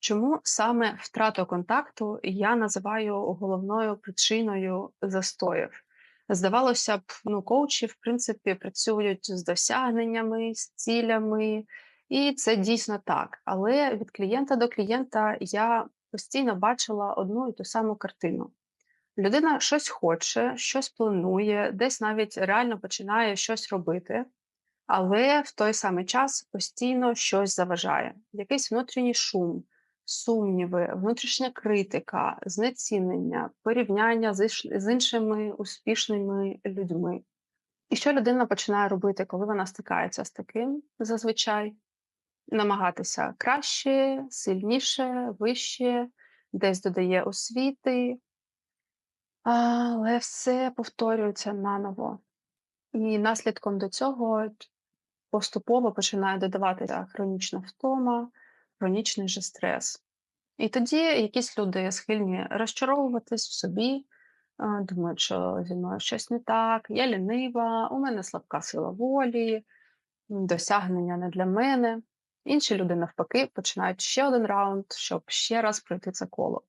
Чому саме втрату контакту я називаю головною причиною застоїв? Здавалося б, ну, коучі, в принципі, працюють з досягненнями, з цілями, і це дійсно так. Але від клієнта до клієнта я постійно бачила одну і ту саму картину. Людина щось хоче, щось планує, десь навіть реально починає щось робити, але в той самий час постійно щось заважає, якийсь внутрішній шум, сумніви, внутрішня критика, знецінення, порівняння з іншими успішними людьми. І що людина починає робити, коли вона стикається з таким зазвичай? Намагатися краще, сильніше, вище, десь додає освіти, але все повторюється наново. І наслідком до цього поступово починає додаватися хронічна втома, хронічний же стрес. І тоді якісь люди схильні розчаровуватись в собі, думають, що зі мною щось не так, я лінива, у мене слабка сила волі, досягнення не для мене. Інші люди, навпаки, починають ще один раунд, щоб ще раз пройти це коло.